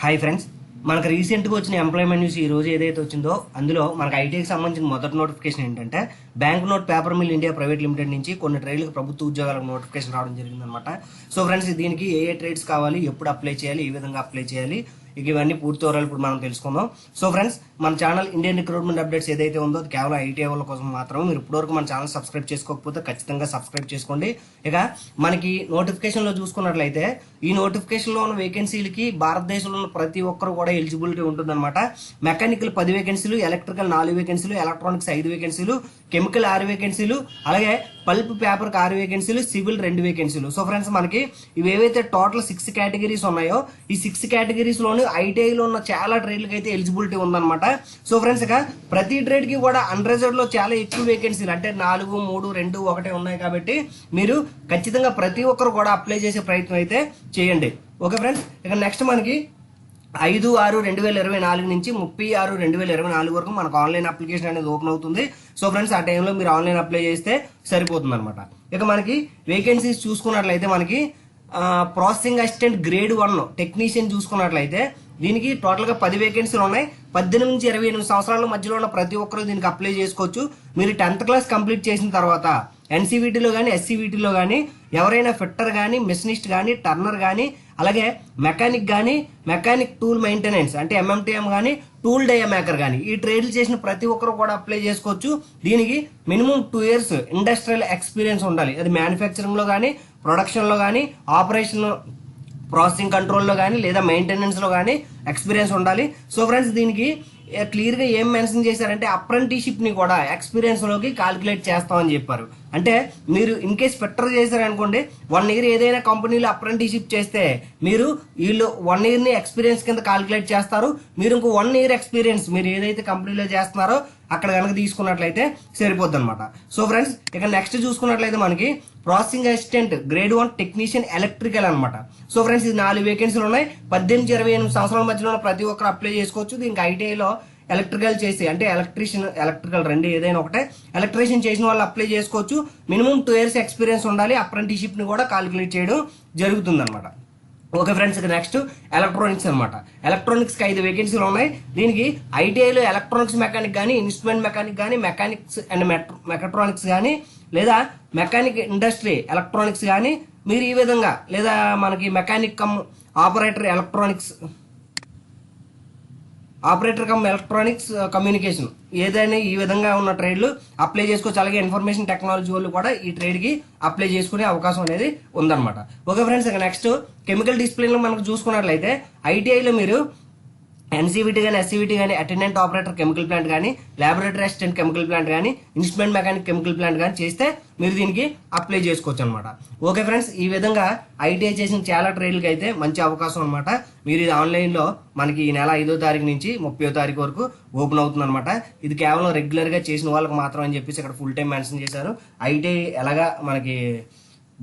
Hi friends మనకు రీసెంట్గా వచ్చిన ఎంప్లాయ్మెంట్ న్యూస్ ఈ రోజు ఏదైతే వచ్చిందో అందులో మనకు ఐటీకి సంబంధించిన మొదటి నోటిఫికేషన్ ఏంటంటే bank note paper mill India private limited నుంచి కొన్ని ట్రేడ్లకు ప్రభుత్వ ఉద్యోగాలకు నోటిఫికేషన్ రావడం జరిగిందనమాట సో ఫ్రెండ్స్ దీనికి ఏ ఏ ట్రేడ్స్ కావాలి ఎప్పుడు అప్లై చేయాలి ఏ విధంగా అప్లై చేయాలి ఇక ఇవన్నీ పూర్తి వివరాలు ఇప్పుడు మనం తెలుసుకుందాం. సో ఫ్రెండ్స్ మన ఛానల్ ఇండియన్ రిక్రూట్మెంట్ అప్డేట్స్ ఏదైతే ఉందో అది కేవలం ఐటీ వాళ్ళ కోసం మాత్రం మీరు ఇప్పటివరకు మన ఛానల్ సబ్స్క్రైబ్ చేసుకోకపోతే ఖచ్చితంగా సబ్స్క్రైబ్ చేసుకోండి. ఇక మనకి నోటిఫికేషన్లో చూసుకున్నట్లయితే ఈ నోటిఫికేషన్లో ఉన్న వేకెన్సీలకి భారతదేశంలో ఉన్న ప్రతి ఒక్కరు కూడా ఎలిజిబిలిటీ ఉంటుందన్నమాట. మెకానికల్ పది వేకెన్సీలు ఎలక్ట్రికల్ నాలుగు వేకెన్సీలు ఎలక్ట్రానిక్స్ ఐదు వేకెన్సీలు కెమికల్ ఆరు వేకెన్సీలు అలాగే పల్ప్ పేపర్కి ఆరు వేకెన్సీలు సివిల్ రెండు వేకెన్సీలు సో ఫ్రెండ్స్ మనకి ఇవి ఏవైతే టోటల్ సిక్స్ కేటగిరీస్ ఉన్నాయో ఈ సిక్స్ కేటగిరీస్ ఓన్లీ ఐటీఐలో ఉన్న చాలా ట్రేడ్లకి అయితే ఎలిజిబిలిటీ ఉందన్నమాట. సో ఫ్రెండ్స్ ఇక ప్రతి ట్రేడ్కి కూడా అన్రిజర్వ్లో చాలా ఎక్కువ వేకెన్సీలు అంటే నాలుగు మూడు రెండు ఒకటే ఉన్నాయి కాబట్టి మీరు ఖచ్చితంగా ప్రతి ఒక్కరు కూడా అప్లై చేసే ప్రయత్నం అయితే చేయండి. ఓకే ఫ్రెండ్స్ ఇక నెక్స్ట్ మనకి ఐదు ఆరు రెండు వేల ఇరవై నాలుగు నుంచి ముప్పై ఆరు రెండు వేల ఇరవై నాలుగు వరకు మనకు ఆన్లైన్ అప్లికేషన్ అనేది ఓపెన్ అవుతుంది. సో ఫ్రెండ్స్ ఆ టైంలో మీరు ఆన్లైన్ అప్లై చేస్తే సరిపోతుంది అనమాట ఇక మనకి వేకెన్సీస్ చూసుకున్నట్లయితే మనకి processing assistant grade one technician చూసుకున్నట్లయితే దీనికి టోటల్గా పది వేకెన్సీలు ఉన్నాయి. పద్దెనిమిది నుంచి ఇరవై ఎనిమిది సంవత్సరాల మధ్యలో ఉన్న ప్రతి ఒక్కరు దీనికి అప్లై చేసుకోవచ్చు. మీరు టెన్త్ క్లాస్ కంప్లీట్ చేసిన తర్వాత ఎన్సీవీటీలో కానీ ఎస్సీవీటీలో కానీ ఎవరైనా ఫిట్టర్ కానీ మెషినిస్ట్ కానీ టర్నర్ కానీ అలాగే మెకానిక్ కానీ మెకానిక్ టూల్ మెయింటెనెన్స్ అంటే ఎంఎంటీఎం కానీ టూల్ డయ మేకర్ కానీ ఈ ట్రేడ్లు చేసిన ప్రతి ఒక్కరు కూడా అప్లై చేసుకోవచ్చు. దీనికి minimum two years industrial experience ఉండాలి. అది మ్యానుఫ్యాక్చరింగ్లో కానీ ప్రొడక్షన్లో కానీ ఆపరేషన్ ప్రాసెసింగ్ కంట్రోల్లో కానీ లేదా మెయింటెనెన్స్లో కానీ ఎక్స్పీరియన్స్ ఉండాలి. సో ఫ్రెండ్స్ దీనికి క్లియర్గా ఏం మెన్షన్ చేశారంటే అప్రెంటిషిప్ని కూడా ఎక్స్పీరియన్స్లోకి కాలిక్యులేట్ చేస్తామని చెప్పారు. అంటే మీరు ఇన్ కేస్ పెట్టర్ చేశారనుకోండి వన్ ఇయర్ ఏదైనా కంపెనీలో అప్రెంటిషిప్ చేస్తే మీరు వీళ్ళు వన్ ఇయర్ని ఎక్స్పీరియన్స్ కింద కాలిక్యులేట్ చేస్తారు. మీరు ఇంకో వన్ ఇయర్ ఎక్స్పీరియన్స్ మీరు ఏదైతే కంపెనీలో చేస్తున్నారో అక్కడ కనుక తీసుకున్నట్లయితే సరిపోద్ది అనమాట సో ఫ్రెండ్స్ ఇక నెక్స్ట్ చూసుకున్నట్లయితే మనకి processing assistant grade one technician electrical అనమాట సో ఫ్రెండ్స్ ఇది నాలుగు వేకెన్సీలు ఉన్నాయి. పద్దెనిమిది ఇరవై ఎనిమిది సంవత్సరాల మధ్యలో ప్రతి ఒక్కరు అప్లై చేసుకోవచ్చు. దీనికి ఐటీఐలో ఎలక్ట్రికల్ చేసి అంటే ఎలక్ట్రీషియన్ ఎలక్ట్రికల్ రెండు ఏదైనా ఒకటే. ఎలక్ట్రీషియన్ చేసిన వాళ్ళు అప్లై చేసుకోవచ్చు. మినిమం టూ ఇయర్స్ ఎక్స్పీరియన్స్ ఉండాలి. అప్రెంటిషిప్ని కూడా కాలిక్యులేట్ చేయడం జరుగుతుంది అనమాట ఓకే ఫ్రెండ్స్ ఇక నెక్స్ట్ ఎలక్ట్రానిక్స్ అనమాట ఎలక్ట్రానిక్స్కి ఐదు వేకెన్సీలు ఉన్నాయి. దీనికి ఐటీఐలో ఎలక్ట్రానిక్స్ మెకానిక్ కానీ ఇన్స్ట్రుమెంట్ మెకానిక్ కానీ మెకానిక్స్ అండ్ మెట్రో మెకట్రానిక్స్ కానీ లేదా మెకానిక్ ఇండస్ట్రీ ఎలక్ట్రానిక్స్ కానీ మీరు ఈ విధంగా లేదా మనకి mechanic cum operator electronics operator cum electronics communication ఏదైనా ఈ విధంగా ఉన్న ట్రేడ్లు అప్లై చేసుకోవచ్చు. అలాగే ఇన్ఫర్మేషన్ టెక్నాలజీ వాళ్ళు కూడా ఈ ట్రేడ్కి అప్లై చేసుకునే అవకాశం అనేది ఉందన్నమాట. ఓకే ఫ్రెండ్స్ ఇక నెక్స్ట్ కెమికల్ డిసిప్లిన్ మనకు చూసుకున్నట్లయితే ఐటీఐలో మీరు ఎన్సీవిటీ కానీ ఎస్సీవిటీ కానీ అటెండెంట్ ఆపరేటర్ కెమికల్ ప్లాంట్ కానీ ల్యాబొరేటరీ అసిస్టెంట్ కెమికల్ ప్లాంట్ కానీ ఇన్స్ట్రుమెంట్ మెకానిక్ కెమికల్ ప్లాంట్ కానీ చేస్తే మీరు దీనికి అప్లై చేసుకోవచ్చు అనమాట ఓకే ఫ్రెండ్స్ ఈ విధంగా ఐటీఐ చేసిన చాలా ట్రైన్లకి అయితే మంచి అవకాశం అనమాట మీరు ఇది ఆన్లైన్లో మనకి ఈ నెల ఐదో తారీఖు నుంచి ముప్పై తారీఖు వరకు ఓపెన్ అవుతుంది అనమాట ఇది కేవలం రెగ్యులర్గా చేసిన వాళ్ళకి మాత్రం అని చెప్పేసి ఇక్కడ ఫుల్ టైం మెన్షన్ చేశారు. ఐటీఐ ఎలాగా మనకి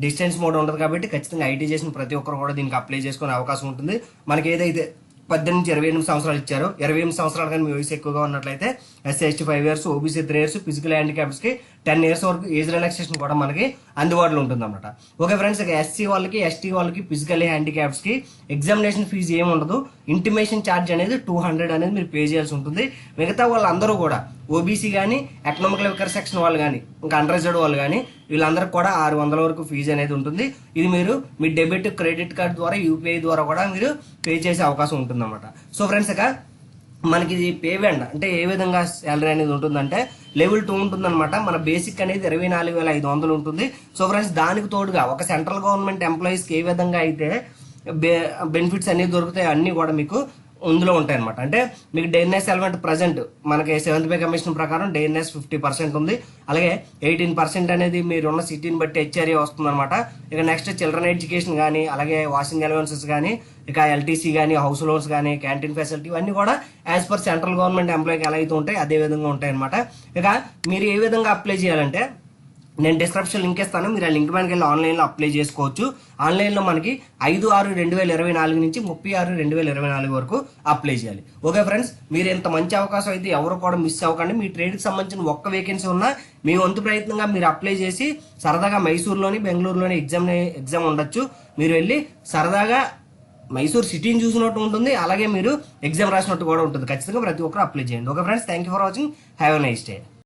డిస్టెన్స్ మోడ్ ఉంటుంది కాబట్టి ఖచ్చితంగా ఐటీ చేసిన ప్రతి ఒక్కరు కూడా దీనికి అప్లై చేసుకునే అవకాశం ఉంటుంది. మనకి ఏదైతే పద్దెనిమిది నుంచి ఇరవై ఎనిమిది సంవత్సరాలు ఇచ్చారు. ఇరవై ఎనిమిది సంవత్సరాలు కానీ మీ వయసు ఎక్కువగా ఉన్నట్లయితే SC ST five years OBC three years physical హ్యాండిక్యాప్స్కి ten years వరకు ఏజ్ రిలాక్సేషన్ కూడా మనకి అందుబాటులో ఉంటుంది అనమాట ఓకే ఫ్రెండ్స్ ఇక ఎస్సీ వాళ్ళకి ఎస్టీ వాళ్ళకి ఫిజికల్ హ్యాండిక్యాప్స్కి ఎగ్జామినేషన్ ఫీజు ఏమి ఉండదు. ఇంటిమేషన్ ఛార్జ్ అనేది టూ హండ్రెడ్ అనేది మీరు పే చేయాల్సి ఉంటుంది. మిగతా వాళ్ళందరూ కూడా ఓబీసీ కానీ ఎకనామికల్ వికర్ సెక్షన్ వాళ్ళు కానీ ఇంకా అన్రిజర్వ్డ్ వాళ్ళు కానీ వీళ్ళందరికీ కూడా ఆరు వందల వరకు ఫీజు అనేది ఉంటుంది. ఇది మీరు మీ డెబిట్ క్రెడిట్ కార్డ్ ద్వారా యూపీఐ ద్వారా కూడా మీరు పే చేసే అవకాశం ఉంటుంది సో ఫ్రెండ్స్ ఇక మనకి ఇది పే బ్యాండ్ అంటే ఏ విధంగా శాలరీ అనేది ఉంటుందంటే లెవెల్ టూ ఉంటుందన్నమాట. మన బేసిక్ అనేది ఇరవై నాలుగు వేల ఐదు వందలు ఉంటుంది. సో ఫ్రెండ్స్ దానికి తోడుగా ఒక సెంట్రల్ గవర్నమెంట్ ఎంప్లాయీస్కి ఏ విధంగా అయితే బెనిఫిట్స్ అన్ని దొరుకుతాయి అన్నీ కూడా మీకు ఇందులో ఉంటాయి అనమాట అంటే మీకు డేఎన్ఎస్ ఎలిమెంట్ ప్రజెంట్ మనకి సెవెంత్ పే కమిషన్ ప్రకారం డేఎన్ఎస్ ఫిఫ్టీ పర్సెంట్ ఉంది. అలాగే ఎయిటీన్ పర్సెంట్ అనేది మీరున్న సిటీని బట్టి హెచ్ఆర్ఏ వస్తుంది అనమాట ఇక నెక్స్ట్ చిల్డ్రన్ ఎడ్యుకేషన్ కానీ అలాగే వాషింగ్ అలవెన్సెస్ కానీ ఇక ఎల్టీసీ కానీ హౌస్ లోన్స్ కానీ క్యాంటీన్ ఫెసిలిటీ ఇవన్నీ కూడా యాజ్ పర్ సెంట్రల్ గవర్నమెంట్ ఎంప్లాయీకి ఎలా అయితే ఉంటాయి అదే విధంగా ఉంటాయి అనమాట ఇక మీరు ఏ విధంగా అప్లై చేయాలంటే నేను డిస్క్రిప్షన్ లింక్ ఇస్తాను. మీరు ఆ లింక్ మనకి వెళ్ళి ఆన్లైన్లో అప్లై చేసుకోవచ్చు. ఆన్లైన్లో మనకి ఐదు ఆరు రెండు వేల ఇరవై నాలుగు నుంచి ముప్పై ఆరు రెండు వేల ఇరవై నాలుగు వరకు అప్లై చేయాలి. ఓకే ఫ్రెండ్స్ మీరు ఇంత మంచి అవకాశం అయితే ఎవరు కూడా మిస్ అవ్వకండి. మీ ట్రేడ్కి సంబంధించిన ఒక్క వేకెన్సీ ఉన్నా మీ వంతు ప్రయత్నంగా మీరు అప్లై చేసి సరదాగా మైసూరులోని బెంగళూరులోని ఎగ్జామ్ ఎగ్జామ్ ఉండొచ్చు. మీరు వెళ్ళి సరదాగా మైసూర్ సిటీని చూసినట్టు ఉంటుంది. అలాగే మీరు ఎగ్జామ్ రాసినట్టు కూడా ఉంటుంది. ఖచ్చితంగా ప్రతి ఒక్కరు అప్లై చేయండి. Okay friends thank you for watching have a nice day